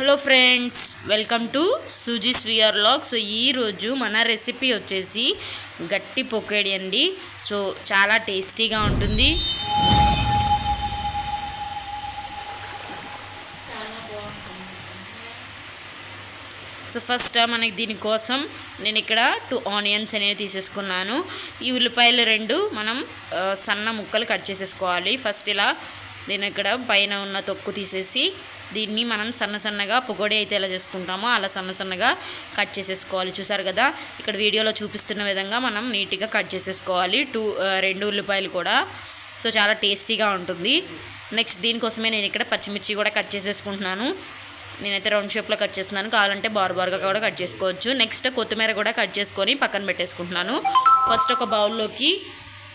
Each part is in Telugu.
Hello friends welcome to Suji vlog. So ఈరోజు మన రెసిపీ వచ్చేసి గట్టి పొకేడి అండి. సో చాలా టేస్టీగా ఉంటుంది. సో ఫస్ట్ మనకి దీనికోసం నేను ఇక్కడ టూ ఆనియన్స్ అనేవి తీసేసుకున్నాను. ఈ ఉల్లిపాయలు రెండు మనం సన్న ముక్కలు కట్ చేసేసుకోవాలి. ఫస్ట్ ఇలా నేను ఇక్కడ పైన ఉన్న తొక్కు తీసేసి దీన్ని మనం సన్న సన్నగా పొగడి అయితే ఎలా చేసుకుంటామో అలా సన్న సన్నగా కట్ చేసేసుకోవాలి. చూసారు కదా? ఇక్కడ వీడియోలో చూపిస్తున్న విధంగా మనం నీట్గా కట్ చేసేసుకోవాలి. టూ రెండు ఉల్లిపాయలు కూడా. సో చాలా టేస్టీగా ఉంటుంది. నెక్స్ట్ దీనికోసమే నేను ఇక్కడ పచ్చిమిర్చి కూడా కట్ చేసేసుకుంటున్నాను. నేనైతే రౌండ్ షేప్లో కట్ చేస్తున్నాను. కావాలంటే బార్ బార్గా కూడా కట్ చేసుకోవచ్చు. నెక్స్ట్ కొత్తిమీర కూడా కట్ చేసుకొని పక్కన పెట్టేసుకుంటున్నాను. ఫస్ట్ ఒక బౌల్లోకి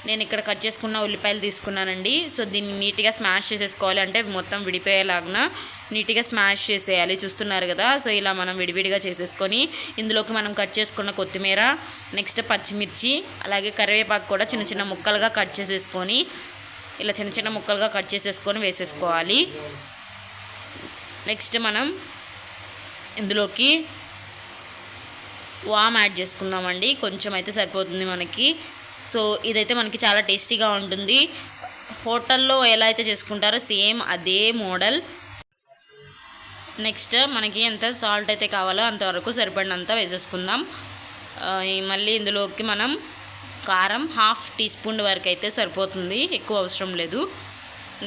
నేను ఇక్కడ కట్ చేసుకున్న ఉల్లిపాయలు తీసుకున్నానండి. సో దీన్ని నీట్గా స్మాష్ చేసేసుకోవాలి. అంటే మొత్తం విడిపోయేలాగా నీట్గా స్మాష్ చేసేయాలి. చూస్తున్నారు కదా? సో ఇలా మనం విడివిడిగా చేసేసుకొని ఇందులోకి మనం కట్ చేసుకున్న కొత్తిమీర నెక్స్ట్ పచ్చిమిర్చి అలాగే కరివేపాకు కూడా చిన్న చిన్న ముక్కలుగా కట్ చేసేసుకొని ఇలా చిన్న చిన్న ముక్కలుగా కట్ చేసేసుకొని వేసేసుకోవాలి. నెక్స్ట్ మనం ఇందులోకి వామ్ యాడ్ చేసుకుందామండి. కొంచెం అయితే సరిపోతుంది మనకి. సో ఇదైతే మనకి చాలా టేస్టీగా ఉంటుంది. హోటల్లో ఎలా అయితే చేసుకుంటారో సేమ్ అదే మోడల్. నెక్స్ట్ మనకి ఎంత సాల్ట్ అయితే కావాలో అంతవరకు సరిపడినంత వేసేసుకుందాం. మళ్ళీ ఇందులోకి మనం కారం హాఫ్ టీ స్పూన్ వరకు అయితే సరిపోతుంది. ఎక్కువ అవసరం లేదు.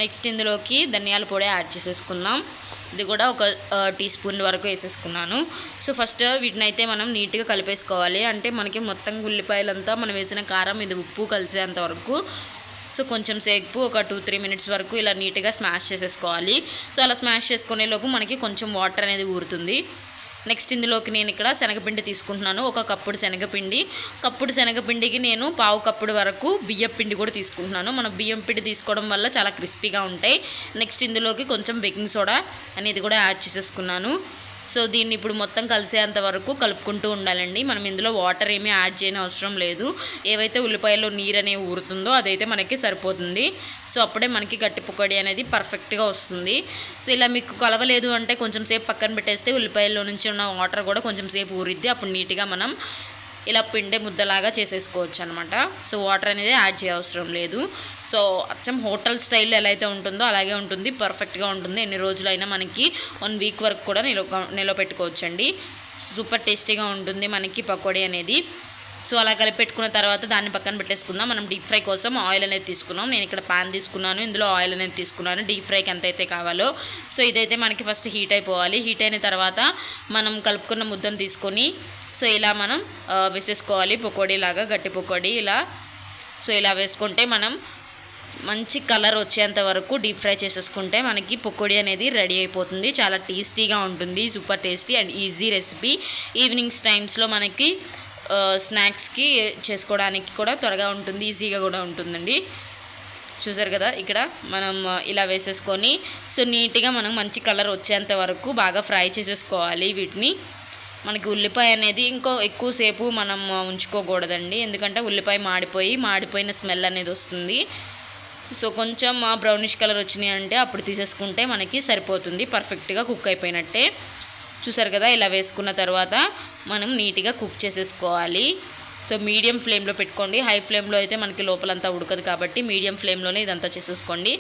నెక్స్ట్ ఇందులోకి ధనియాల పొడి యాడ్ చేసేసుకుందాం. ఇది కూడా ఒక టీ స్పూన్ వరకు వేసేసుకున్నాను. సో ఫస్ట్ వీటిని అయితే మనం నీట్గా కలిపేసుకోవాలి. అంటే మనకి మొత్తం ఉల్లిపాయలంతా మనం వేసిన కారం ఇది ఉప్పు కలిసేంత వరకు. సో కొంచెం సేపు ఒక టూ త్రీ మినిట్స్ వరకు ఇలా నీట్గా స్మాష్ చేసేసుకోవాలి. సో అలా స్మాష్ చేసుకునే లోపు మనకి కొంచెం వాటర్ అనేది ఊరుతుంది. నెక్స్ట్ ఇందులోకి నేను ఇక్కడ శనగపిండి తీసుకుంటున్నాను. ఒక కప్పుడు శనగపిండి. కప్పుడు శనగపిండికి నేను పావు కప్పుడు వరకు బియ్యం పిండి కూడా తీసుకుంటున్నాను. మనం బియ్యం పిండి తీసుకోవడం వల్ల చాలా క్రిస్పీగా ఉంటాయి. నెక్స్ట్ ఇందులోకి కొంచెం బేకింగ్ సోడా అనేది కూడా యాడ్ చేసేసుకున్నాను. సో దీన్ని ఇప్పుడు మొత్తం కలిసేంత వరకు కలుపుకుంటూ ఉండాలండి. మనం ఇందులో వాటర్ ఏమీ యాడ్ చేయని అవసరం లేదు. ఏవైతే ఉల్లిపాయలో నీరు అనేవి ఊరుతుందో అదైతే మనకి సరిపోతుంది. సో అప్పుడే మనకి గట్టి పొక్కడి అనేది పర్ఫెక్ట్గా వస్తుంది. సో ఇలా మీకు కలవలేదు అంటే కొంచెం సేపు పక్కన పెట్టేస్తే ఉల్లిపాయల్లో నుంచి ఉన్న వాటర్ కూడా కొంచెం సేపు ఊరిద్ది. అప్పుడు నీట్గా మనం ఇలా పిండే ముద్దలాగా చేసేసుకోవచ్చు అనమాట సో వాటర్ అనేది యాడ్ చేయవసరం లేదు. సో అచ్చం హోటల్ స్టైల్లో ఎలా అయితే ఉంటుందో అలాగే ఉంటుంది. పర్ఫెక్ట్గా ఉంటుంది. ఎన్ని రోజులైనా మనకి వన్ వీక్ వరకు కూడా నిల్వ నిల్వ పెట్టుకోవచ్చండి సూపర్ టేస్టీగా ఉంటుంది మనకి పకోడీ అనేది. సో అలా కలిపి పెట్టుకున్న తర్వాత దాన్ని పక్కన పెట్టేసుకుందాం. మనం డీప్ ఫ్రై కోసం ఆయిల్ అనేది తీసుకున్నాం. నేను ఇక్కడ పాన్ తీసుకున్నాను. ఇందులో ఆయిల్ అనేది తీసుకున్నాను. డీప్ ఫ్రైకి ఎంత అయితే కావాలో. సో ఇదైతే మనకి ఫస్ట్ హీట్ అయిపోవాలి. హీట్ అయిన తర్వాత మనం కలుపుకున్న ముద్దను తీసుకొని సో ఇలా మనం వేసేసుకోవాలి. పకోడీ లాగా గట్టి పకోడీ ఇలా. సో ఇలా వేసుకుంటే మనం మంచి కలర్ వచ్చేంత వరకు డీప్ ఫ్రై చేసేసుకుంటే మనకి పకోడీ అనేది రెడీ అయిపోతుంది. చాలా టేస్టీగా ఉంటుంది. Super tasty and easy recipe. Evenings టైమ్స్లో మనకి స్నాక్స్కి చేసుకోవడానికి కూడా త్వరగా ఉంటుంది. ఈజీగా కూడా ఉంటుందండి. చూసారు కదా? ఇక్కడ మనం ఇలా వేసేసుకొని సో నీట్గా మనం మంచి కలర్ వచ్చేంత వరకు బాగా ఫ్రై చేసేసుకోవాలి వీటిని. మనకి ఉల్లిపాయ అనేది ఇంకో ఎక్కువసేపు మనం ఉంచుకోకూడదండి. ఎందుకంటే ఉల్లిపాయ మాడిపోయి మాడిపోయిన స్మెల్ అనేది వస్తుంది. సో కొంచెం బ్రౌనిష్ కలర్ వచ్చినాయి అంటే అప్పుడు తీసేసుకుంటే మనకి సరిపోతుంది. పర్ఫెక్ట్గా కుక్ అయిపోయినట్టే. చూసారు కదా ఇలా వేసుకున్న తర్వాత మనం నీట్గా కుక్ చేసేసుకోవాలి. సో మీడియం ఫ్లేమ్లో పెట్టుకోండి. హై ఫ్లేమ్లో అయితే మనకి లోపలంతా ఉడకదు కాబట్టి మీడియం ఫ్లేమ్లోనే ఇదంతా చేసేసుకోండి.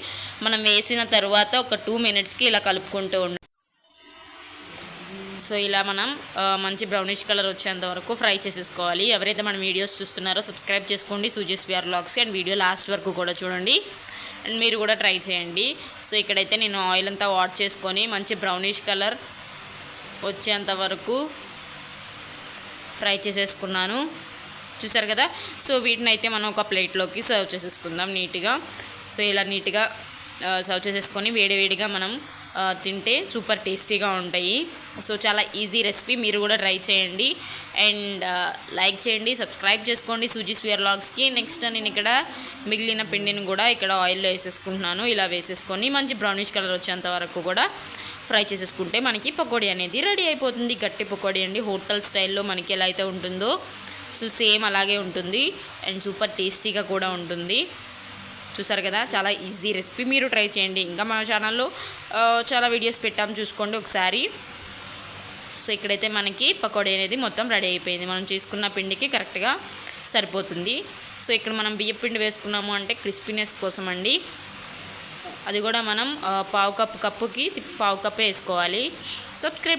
మనం వేసిన తర్వాత ఒక టూ మినిట్స్కి ఇలా కలుపుకుంటూ ఉండాలి సో ఇలా మనం మంచి బ్రౌనిష్ కలర్ వచ్చేంత వరకు ఫ్రై చేసేసుకోవాలి. ఎవరైతే మన వీడియోస్ చూస్తున్నారో సబ్స్క్రైబ్ చేసుకోండి. Suji's vlogs and video last వరకు కూడా చూడండి. అండ్ మీరు కూడా ట్రై చేయండి. సో ఇక్కడైతే నేను ఆయిల్ అంతా వాట్ చేసుకొని మంచి బ్రౌనిష్ కలర్ వచ్చేంత వరకు ఫ్రై చేసేసుకున్నాను. చూసారు కదా? సో వీటిని అయితే మనం ఒక ప్లేట్లోకి సర్వ్ చేసేసుకుందాం నీట్గా. సో ఇలా నీట్గా సర్వ్ చేసేసుకొని వేడివేడిగా మనం తింటే సూపర్ టేస్టీగా ఉంటాయి. సో చాలా ఈజీ రెసిపీ. మీరు కూడా ట్రై చేయండి. అండ్ లైక్ చేయండి సబ్స్క్రైబ్ చేసుకోండి సూజీ స్వియర్ లాగ్స్కి. నెక్స్ట్ నేను ఇక్కడ మిగిలిన పిండిని కూడా ఇక్కడ ఆయిల్లో వేసేసుకుంటున్నాను. ఇలా వేసేసుకొని మంచి బ్రౌనిష్ కలర్ వచ్చేంత వరకు కూడా ఫ్రై చేసేసుకుంటే మనకి పకోడీ అనేది రెడీ అయిపోతుంది. గట్టి పకోడీ అండి. హోటల్ స్టైల్లో మనకి ఎలా అయితే ఉంటుందో సో సేమ్ అలాగే ఉంటుంది. అండ్ సూపర్ టేస్టీగా కూడా ఉంటుంది. చూసారు కదా చాలా ఈజీ రెసిపీ మీరు ట్రై చేయండి. ఇంకా మన ఛానల్లో చాలా వీడియోస్ పెట్టాము చూసుకోండి ఒకసారి. సో ఇక్కడైతే మనకి పకోడీ అనేది మొత్తం రెడీ అయిపోయింది. మనం చేసుకున్న పిండికి కరెక్ట్గా సరిపోతుంది. సో ఇక్కడ మనం బియ్య పిండి వేసుకున్నాము అంటే క్రిస్పీనెస్ కోసం అండి అది కూడా మనం పావు కప్పు కప్పుకి పావు కప్పే వేసుకోవాలి. సబ్స్క్రైబ్